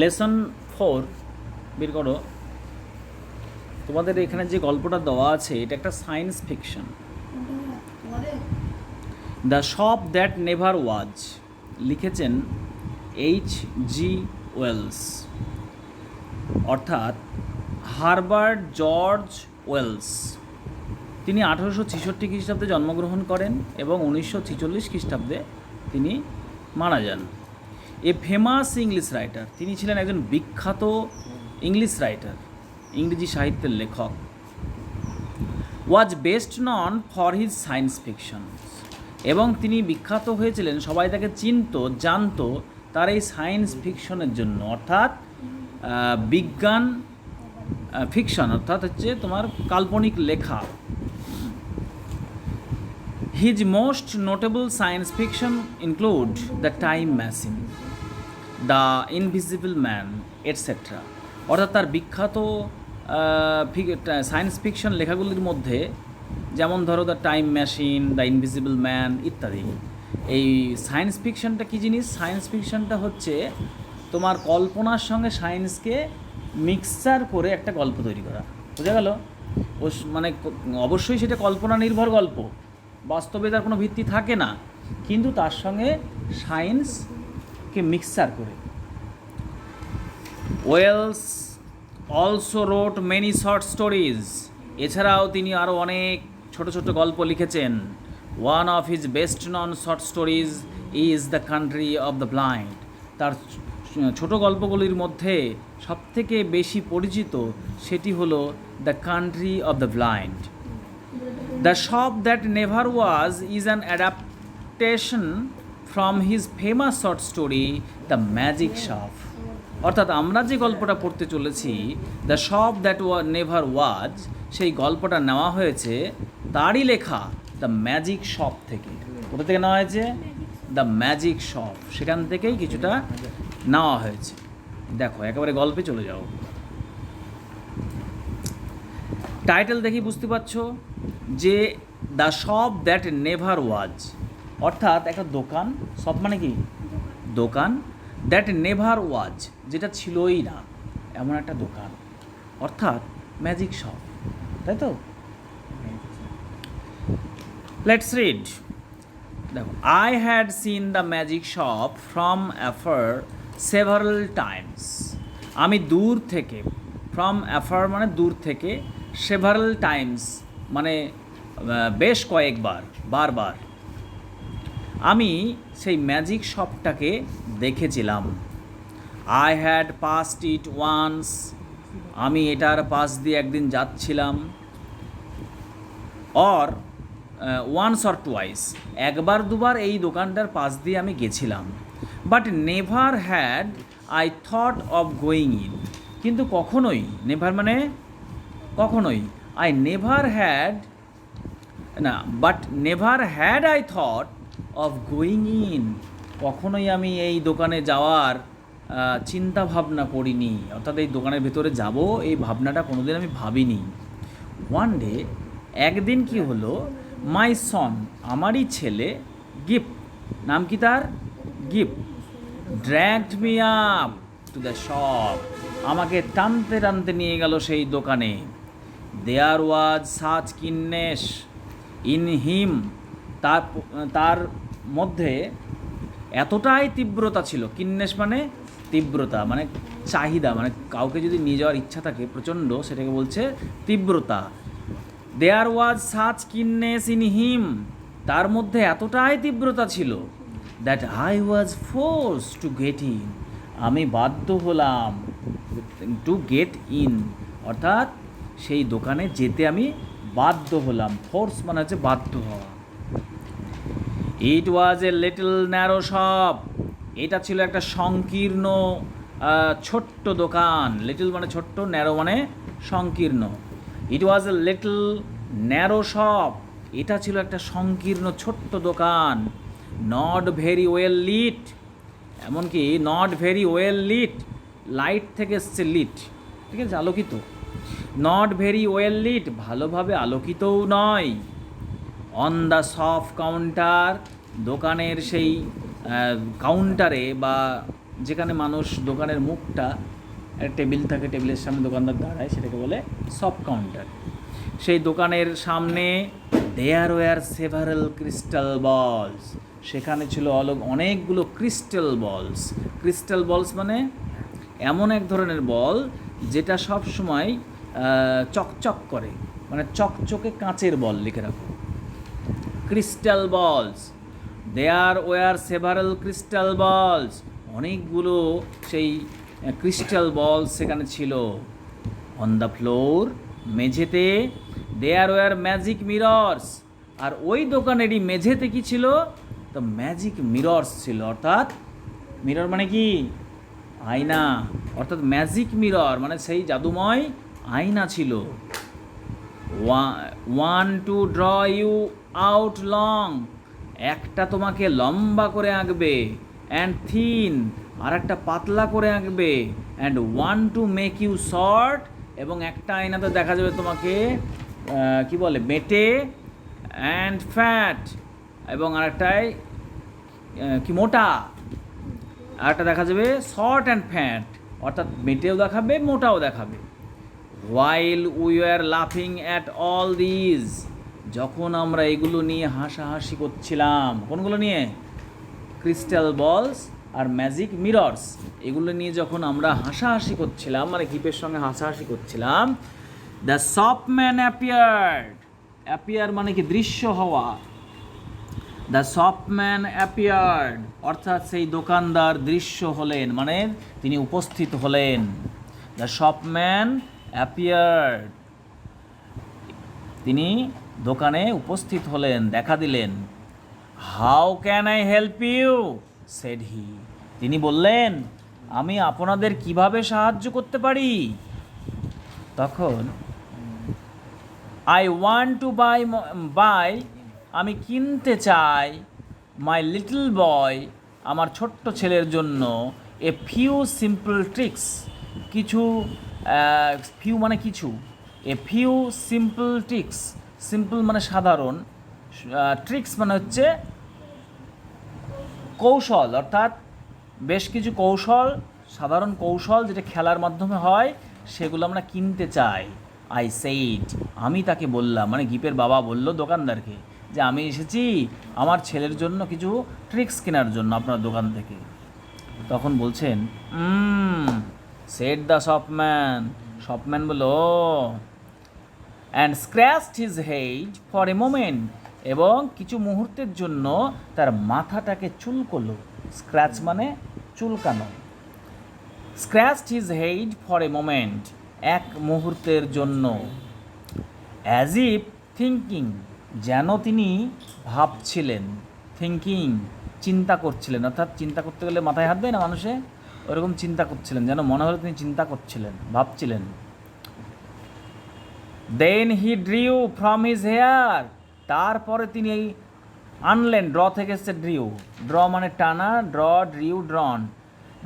Lesson four, বের করো। তোমাদের এখানে যে গল্পটা দেওয়া আছে, এটা একটা science fiction. The shop that never was, লিখেছেন এইচ জি ওয়েলস। অর্থাৎ হারবার্ট জর্জ ওয়েলস। তিনি আঠারোশো ছেষট্টি খ্রিস্টাব্দে জন্মগ্রহণ করেন এবং উনিশশো ছেচল্লিশ খ্রিস্টাব্দে তিনি মারা যান। A famous English writer. তিনি ছিলেন একজন বিখ্যাত ইংলিশ রাইটার, ইংরেজি সাহিত্যের লেখক। Was best known for his science fiction এবং তিনি বিখ্যাত হয়েছিলেন, সবাই তাকে চিনত, জানতো তার এই সায়েন্স ফিকশনের জন্য। অর্থাৎ বিজ্ঞান ফিকশন অর্থাৎ হচ্ছে তোমার কাল্পনিক লেখা। His most notable science fiction include the time machine the invisible man etcetera অর্থাৎ তার বিখ্যাত সায়েন্স ফিকশন লেখাগুলির মধ্যে যেমন ধরো the time machine, the invisible man ইত্যাদি। এই সায়েন্স ফিকশনটা কী জিনিস? সায়েন্স ফিকশনটা হচ্ছে তোমার কল্পনার সঙ্গে সায়েন্সকে মিক্সচার করে একটা গল্প তৈরি করা। বোঝা গেল? মানে অবশ্যই সেটা কল্পনা নির্ভর গল্প। বাস্তবে তার কোনো ভিত্তি থাকে না। কিন্তু তার সঙ্গে সায়েন্সকে মিক্সচার করে। Wells also wrote many short stories. এছাড়াও তিনি আরও অনেক ছোট ছোট গল্প লিখেছেন। One of his best known short stories is the country of the blind. তার ছোট গল্পগুলির মধ্যে সবথেকে বেশি পরিচিত সেটি হলো the country of the blind. The shop that never was is an adaptation from his famous short story the magic shop অর্থাৎ আমরা যে গল্পটা পড়তে চলেছি the shop that never was সেই গল্পটা নেওয়া হয়েছে তারই লেখা দ্য ম্যাজিক শপ থেকে। কোথা থেকে নেওয়া হয়েছে? দ্য ম্যাজিক শপ সেখান থেকেই কিছুটা নেওয়া হয়েছে। দেখো, একেবারে গল্পে চলে যাও। টাইটেল দেখি বুঝতে পারছ যে the shop that never was অর্থাৎ একটা দোকান, সব মানে কি? দোকান। দ্যাট নেভার ওয়াজ যেটা ছিলই না। এমন একটা দোকান। অর্থাৎ ম্যাজিক শপ তাই তো? লেটস রিড দেখো I had seen the magic shop from afar several times আমি দূর থেকে ফ্রম অ্যাফার মানে দূর থেকে সেভারাল টাইমস মানে বেশ কয়েকবার, বারবার। আমি সেই ম্যাজিক শপটাকে দেখেছিলাম। I had passed it once আমি এটার পাশ দিয়ে একদিন যাচ্ছিলাম। অর ওয়ান্স অর টুয়াইস একবার দুবার এই দোকানটার পাশ দিয়ে আমি গেছিলাম। But never had I thought of going in কিন্তু কখনোই নেভার মানে কখনোই। আই নেভার হ্যাড না but never had I thought of going in কখনোই আমি এই দোকানে যাওয়ার চিন্তা ভাবনা করিনি। অর্থাৎ এই দোকানের ভেতরে যাব, এই ভাবনাটা কোনোদিন আমি ভাবিনি। ওয়ান ডে একদিন কি হলো মাই সন আমারই ছেলে, গিফট। নাম কি তার? Gift. Dragged me up to the shop আমাকে টানতে টানতে নিয়ে গেল সেই দোকানে। দেয়ার ওয়াজ সাচ কিন্নেস ইন হিম তার তার মধ্যে এতটাই তীব্রতা ছিল, কিন্নেস মানে তীব্রতা মানে চাহিদা মানে কাউকে যদি নিয়ে যাওয়ার ইচ্ছা থাকে, প্রচণ্ড সেটাকে বলছে তীব্রতা। দেয়ার ওয়াজ সাচ কিন্নেস ইন হিম তার মধ্যে এতটাই তীব্রতা ছিল that I was force to get in আমি বাধ্য হলাম টু গেট ইন অর্থাৎ সেই দোকানে যেতে আমি বাধ্য হলাম। ফোর্স মানে হচ্ছে বাধ্য হওয়া। It was a little narrow shop এটা ছিল একটা সংকীর্ণ ছোট্ট দোকান। লিটল মানে ছোট্ট ন্যারো মানে সংকীর্ণ। It was a little narrow shop এটা ছিল একটা সংকীর্ণ, ছোট্ট দোকান। নট ভেরি ওয়েল লিট এমনকি not very well lit light থেকে এসছে লিট ঠিক আছে, আলোকিত। নট ভেরি ওয়েল লিট ভালোভাবে আলোকিতও নয়। অন দ্য সফট কাউন্টার দোকানের সেই কাউন্টারে বা যেখানে মানুষ দোকানের মুখটা টেবিল থাকে টেবিলের সামনে দোকানদার দাঁড়ায়, সেটাকে বলে সব কাউন্টার সেই দোকানের সামনে দেয়ার ওয়ার সেভারাল ক্রিস্টাল বলস সেখানে ছিল অলগ অনেকগুলো ক্রিস্টাল বলস ক্রিস্টাল বলস মানে এমন এক ধরনের বল যেটা সব সময় চকচক করে। মানে চকচকে কাঁচের বল লিখে রাখো। ক্রিস্টাল বলস দেয়ার ওয়ার সেভারাল ক্রিস্টাল বলস অনেকগুলো সেই ক্রিস্টাল বলস সেখানে ছিল। অন দ্য ফ্লোর মেঝেতে দেয়ার ওয়ার ম্যাজিক মিরর্স আর ওই দোকানেরই মেঝেতে কি ছিল? তো ম্যাজিক মিরর্স ছিল, অর্থাৎ মিরর মানে কি? আয়না। অর্থাৎ ম্যাজিক মিরর মানে সেই জাদুময় আয়না ছিল। One to draw you out long একটা তোমাকে লম্বা করে আঁকবে অ্যান্ড থিন আর একটা পাতলা করে আঁকবে and one to make you short এবং একটা আয়নাতে দেখা যাবে তোমাকে কি বলে, বেটে অ্যান্ড ফ্যাট এবং আরেকটায় কি মোটা, আরেকটা দেখা যাবে শর্ট অ্যান্ড ফ্যাট অর্থাৎ মেটেও দেখাবে, মোটাও দেখাবে। ওয়াইল উই আর লাফিং অ্যাট অল দিজ যখন আমরা এগুলো নিয়ে হাসাহাসি করছিলাম, কোনগুলো নিয়ে? ক্রিস্টাল বলস আর ম্যাজিক মিরর্স এগুলো নিয়ে যখন আমরা হাসাহাসি করছিলাম মানে হিপের সঙ্গে হাসাহাসি করছিলাম দ্য সফটম্যান অ্যাপিয়ার্ড অ্যাপিয়ার মানে কি? দৃশ্য হওয়া। দ্য শপম্যান অ্যাপিয়ার্ড অর্থাৎ সেই দোকানদার দৃশ্য হলেন মানে তিনি উপস্থিত হলেন। দ্য শপম্যান অ্যাপিয়ার্ড তিনি দোকানে উপস্থিত হলেন, দেখা দিলেন how can I help you said he তিনি বললেন, আমি আপনাদের কীভাবে সাহায্য করতে পারি? তখন I want to buy buy আমি কিনতে চাই মাই লিটল বয় আমার ছোট্ট ছেলের জন্য এ ফিউ সিম্পল ট্রিক্স কিছু ফিউ মানে কিছু a few simple tricks simple মানে সাধারণ ট্রিক্স মানে হচ্ছে কৌশল, অর্থাৎ বেশ কিছু কৌশল, সাধারণ কৌশল যেটা খেলার মাধ্যমে হয়, সেগুলো আমরা কিনতে চাই। আই সেইড আমি তাকে বললাম মানে গিপের বাবা বলল দোকানদারকে যে আমি এসেছি আমার ছেলের জন্য কিছু ট্রিক্স কেনার জন্য আপনার দোকান থেকে। তখন বলছেন সেট দ্য শপম্যান শপম্যান বলল and scratched his head for a moment এবং কিছু মুহূর্তের জন্য তার মাথাটাকে চুলকলো স্ক্র্যাচ মানে চুলকানো। Scratched his head for a moment এক মুহূর্তের জন্য। অ্যাজ ইফ থিঙ্কিং যেন তিনি ভাবছিলেন। থিঙ্কিং চিন্তা করছিলেন। অর্থাৎ চিন্তা করতে গেলে মাথায় হাত দেয় না মানুষে? ওরকম চিন্তা করছিলেন, যেন মনে হলো তিনি চিন্তা করছিলেন, ভাবছিলেন। Then he drew from his hair তারপরে তিনি এই আনলেন ড্র থেকে এসছে ড্রিউ ড্র মানে টানা draw drew drawn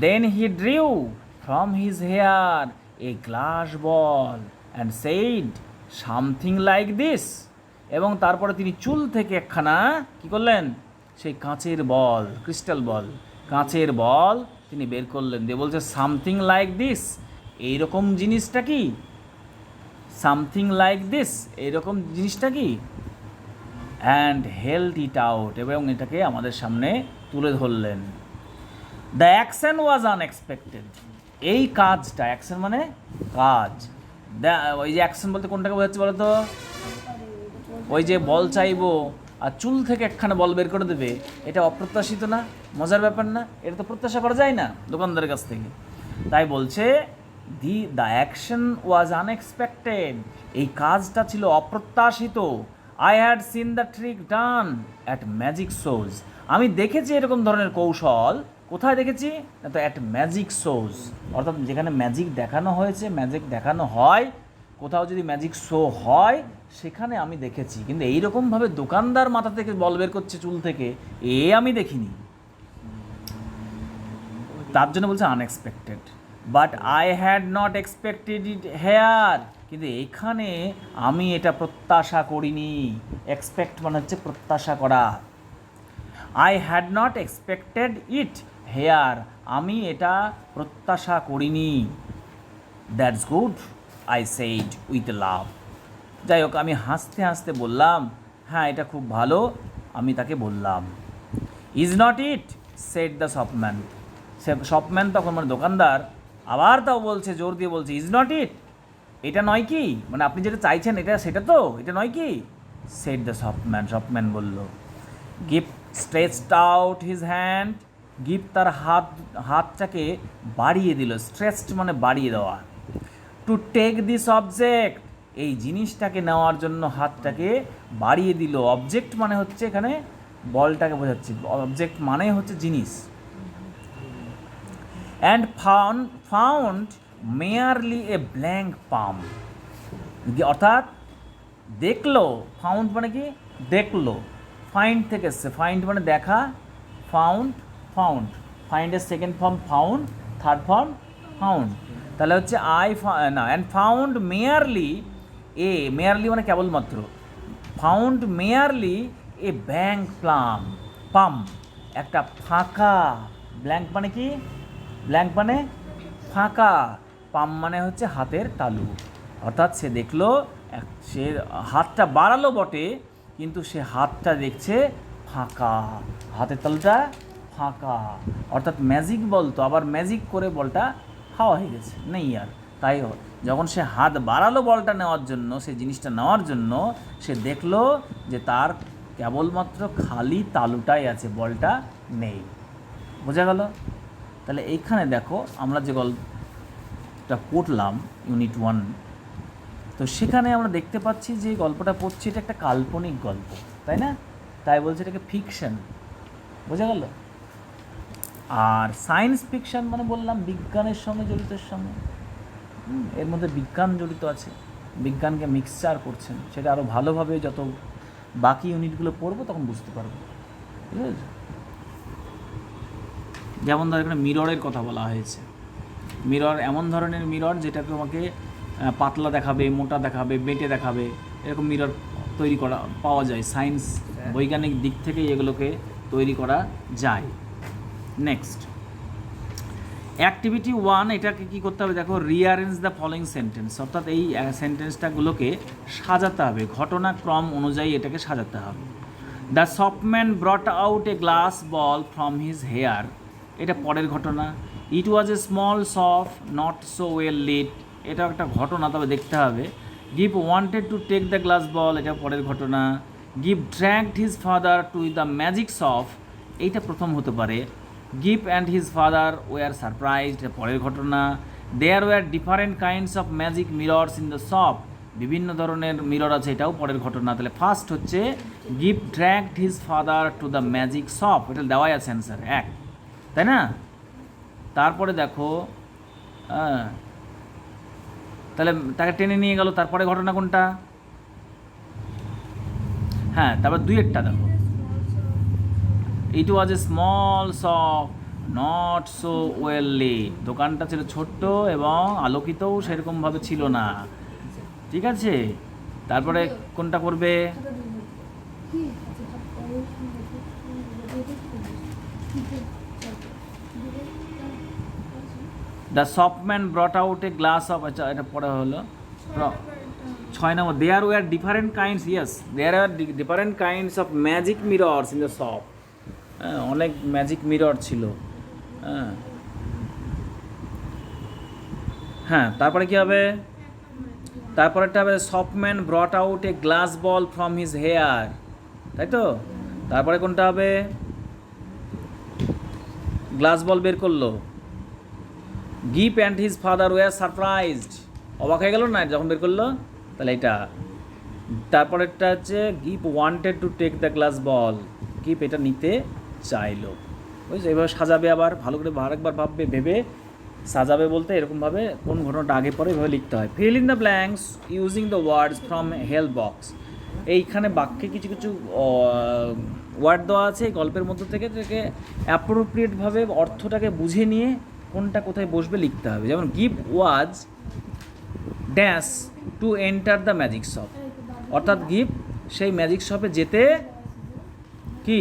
then he drew from his hair a glass ball and said something like this এবং তারপরে তিনি চুল থেকে একখানা কি করলেন? সেই কাঁচের বল ক্রিস্টাল বল কাঁচের বল তিনি বের করলেন। দিয়ে বলছে সামথিং লাইক দিস এইরকম জিনিসটা কি? সামথিং লাইক দিস এইরকম জিনিসটা কি? অ্যান্ড হেল্ড ইট আউট, এবং এটাকে আমাদের সামনে তুলে ধরলেন। The action was unexpected. এই কাজটা, অ্যাকশন মানে কাজ। ওই যে অ্যাকশন বলতে কোনটাকে বোঝাচ্ছে বলো তো ওই যে বল চাইব, আর চুল থেকে একখানা বল বের করে দেবে, এটা অপ্রত্যাশিত না, মজার ব্যাপার না, এটা তো প্রত্যাশা করা যায় না দোকানদারের কাছ থেকে। তাই বলছে the the action was unexpected এই কাজটা ছিল অপ্রত্যাশিত। I had seen the trick done at magic shows আমি দেখেছি এরকম ধরনের কৌশল। কোথায় দেখেছি? না তো অ্যাট ম্যাজিক শোজ অর্থাৎ যেখানে ম্যাজিক দেখানো হয়েছে ম্যাজিক দেখানো হয়, কোথাও যদি ম্যাজিক শো হয়, সেখানে আমি দেখেছি। কিন্তু এইরকমভাবে দোকানদার মাথা থেকে বল বের করছে চুল থেকে, এ আমি দেখিনি। তার জন্য বলছে unexpected but I had not expected it here কিন্তু এখানে আমি এটা প্রত্যাশা করিনি। এক্সপেক্ট মানে হচ্ছে প্রত্যাশা করা। I had not expected it here আমি এটা প্রত্যাশা করিনি। That's good I said with love যাই হোক, আমি হাসতে হাসতে বললাম হ্যাঁ এটা খুব ভালো, আমি তাকে বললাম। Is not it said the shopman say shopman তখন মানে দোকানদার। আবার তাও বলছে, জোর দিয়ে বলছে ইজ নট ইট এটা নয় কি? মানে আপনি যেটা চাইছেন এটা, সেটা তো? এটা নয় কি? সেট দ্য শপম্যান শপম্যান বলল gift stretched out his hand gift তার হাত, হাতটাকে বাড়িয়ে দিল স্ট্রেচড মানে বাড়িয়ে দেওয়া। টু টেক দিস অবজেক্ট এই জিনিসটাকে নেওয়ার জন্য হাতটাকে বাড়িয়ে দিল। অবজেক্ট মানে হচ্ছে এখানে বলটাকে বোঝাচ্ছি। অবজেক্ট মানে হচ্ছে জিনিস। And found found merely a blank palm অর্থাৎ দেখল ফাউন্ড মানে কি? দেখল। ফাইন্ড থেকে এসছে। ফাইন্ড মানে দেখা found found ফাইন্ডের second form found third form found তাহলে হচ্ছে আই না and found merely a merely মানে কেবলমাত্র। Found merely a blank palm palm একটা ফাঁকা ব্ল্যাঙ্ক মানে কি? ব্ল্যাঙ্ক মানে ফাঁকা পাম মানে হচ্ছে হাতের তালু। অর্থাৎ সে দেখল, এক- সে হাতটা বাড়ালো বটে, কিন্তু সে হাতটা দেখছে ফাঁকা। হাতের তালুটা ফাঁকা। অর্থাৎ ম্যাজিক বল তো, আবার ম্যাজিক করে বলটা হাওয়া হয়ে গেছে। নেই আর, তাই যখন সে হাত বাড়ালো বলটা নেওয়ার জন্য, সে জিনিসটা নেওয়ার জন্য, সে দেখল যে তার কেবলমাত্র খালি তালুটাই আছে, বলটা নেই। বোঝা গেল? তাহলে এইখানে দেখো আমরা যে গল্পটা পড়লাম ইউনিট ওয়ান তো সেখানে আমরা দেখতে পাচ্ছি যে গল্পটা পড়ছি, এটা একটা কাল্পনিক গল্প, তাই না? তাই বলছে এটাকে ফিকশন বোঝা গেল? আর সায়েন্স ফিকশন মানে বললাম বিজ্ঞানের সঙ্গে জড়িতের সঙ্গে। এর মধ্যে বিজ্ঞান জড়িত আছে, বিজ্ঞানকে মিক্সচার করছেন, সেটা আরও ভালোভাবে যত বাকি ইউনিটগুলো পড়ব তখন বুঝতে পারব পেরেছ? যেমন ধর এখানে মিররের কথা বলা হয়েছে। মিরর এমন ধরনের মিরর যেটা তোমাকে পাতলা দেখাবে মোটা দেখাবে বেটে দেখাবে এরকম মিরর তৈরি করা পাওয়া যায়। সায়েন্স বৈজ্ঞানিক দিক থেকেই এগুলোকে তৈরি করা যায়। নেক্সট অ্যাক্টিভিটি ওয়ান এটাকে কী করতে হবে? দেখো রিয়ারেঞ্জ দ্য ফলোয়িং সেন্টেন্স অর্থাৎ এই সেন্টেন্সটাগুলোকে সাজাতে হবে। ঘটনাক্রম অনুযায়ী এটাকে সাজাতে হবে। The shopman brought out a glass ball from his hair এটা পরের ঘটনা। It was a small shop not so well lit এটাও একটা ঘটনা, তবে দেখতে হবে। Give wanted to take the glass ball এটা পরের ঘটনা। Give dragged his father to the magic shop এইটা প্রথম হতে পারে। Give and his father were surprised এটা পরের ঘটনা। There were different kinds of magic mirrors in the shop বিভিন্ন ধরনের মিরর আছে, এটাও পরের ঘটনা। তাহলে ফার্স্ট হচ্ছে give dragged his father to the magic shop এটা দেওয়াই আছে অ্যান্সার এক। তাই না? তারপরে দেখো হ্যাঁ তাহলে তাকে টেনে নিয়ে গেল, তারপরে ঘটনা কোনটা? হ্যাঁ তারপর দুই একটা দেখো। It was a small shop not so well lit দোকানটা ছিল ছোট্ট এবং আলোকিতও সেরকমভাবে ছিল না। ঠিক আছে? তারপরে কোনটা করবে? The shopman brought out a glass of আচ্ছা এটা পড়া হলো। ছয় নম্বর there were different kinds yes there are different kinds of magic mirrors in the shop হ্যাঁ অনেক ম্যাজিক মিরর ছিল। হ্যাঁ। হ্যাঁ তারপরে কী হবে? তারপরেরটা হবে shopman brought out a glass ball from his hair তাই তো? তারপরে কোনটা হবে? গ্লাস বল বের করল। Gip and his father were surprised. অবাক হয়ে গেল না? যখন বের করল, তাহলে এটা তারপরেরটা হচ্ছে Gip wanted to take the glass ball. Gip এটা নিতে চাইলো। বুঝছ? এভাবে সাজাবে আবার, ভালো করে আরেকবার ভাববে, ভেবে সাজাবে বলতে এরকমভাবে কোন ঘটনাটা আগে পরে এভাবে লিখতে হয়। Fill in the blanks using the words from help box এইখানে বাক্যে কিছু কিছু ওয়ার্ড দেওয়া আছে এই গল্পের মধ্যে থেকে থেকে অ্যাপ্রোপ্রিয়েটভাবে অর্থটাকে বুঝে নিয়ে কোনটা কোথায় বসবে লিখতে হবে। যেমন give was dash to enter the magic shop অর্থাৎ গিভ সেই ম্যাজিক শপে যেতে কি?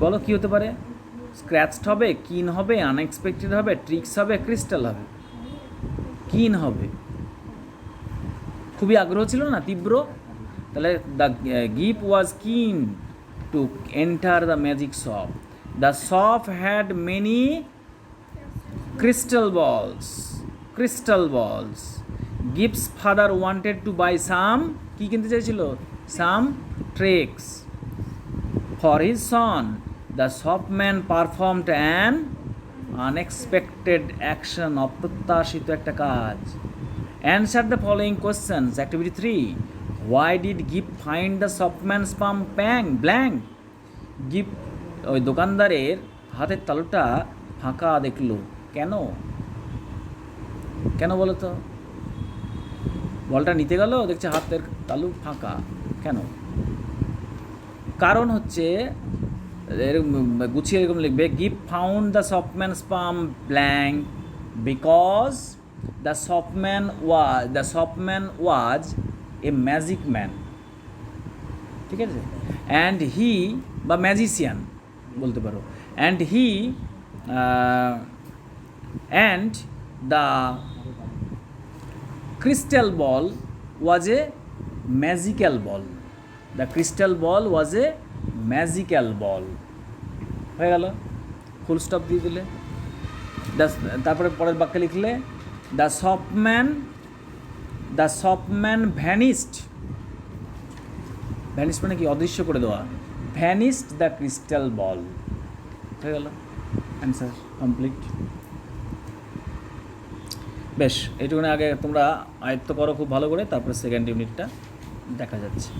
বলো কী হতে পারে? স্ক্র্যাচড হবে কিন হবে আনএক্সপেক্টেড হবে ট্রিক্স হবে ক্রিস্টাল হবে। কিন হবে। খুবই আগ্রহ ছিল না? তীব্র? তাহলে the গিপ was keen to enter the magic shop the shop had many crystal balls. Crystal balls. গিপস father wanted to by সাম কি কিনতে চাইছিল? সাম ট্রেক্স for his son the shopman performed an unexpected action অপ্রত্যাশিত একটা কাজ. Answer the following questions activity three why did gift find the shopman sperm PNG blank gift ওই দোকানদারের হাতের তালুটা ফাঁকা দেখল। কেন? কেন বলো তো বলটা নিতে গেল, দেখছে হাতের তালু ফাঁকা। কেন? কারণ হচ্ছে, এরকম গুছিয়ে এরকম লিখবে গিফট ফাউন্ড দ্য সফটম্যান স্পাম blank because the shopman was the shopman was a magic man ঠিক আছে? অ্যান্ড হি বা ম্যাজিশিয়ান বলতে পারো। And he and the crystal ball was A magical ball the crystal ball was A magical ball হয়ে গেল। Full stop দিয়ে দিলে। তারপরে পরের বাক্যে লিখলে the shopman the shopman vanished vanished মানে কি? অদৃশ্য করে দেওয়া। Vanished the crystal ball. হয়ে গেল? অ্যান্সার কমপ্লিট বেশ, এইটুকুনি আগে তোমরা আয়ত্ত করো খুব ভালো করে, তারপরে সেকেন্ড ইউনিটটা দেখা যাচ্ছে।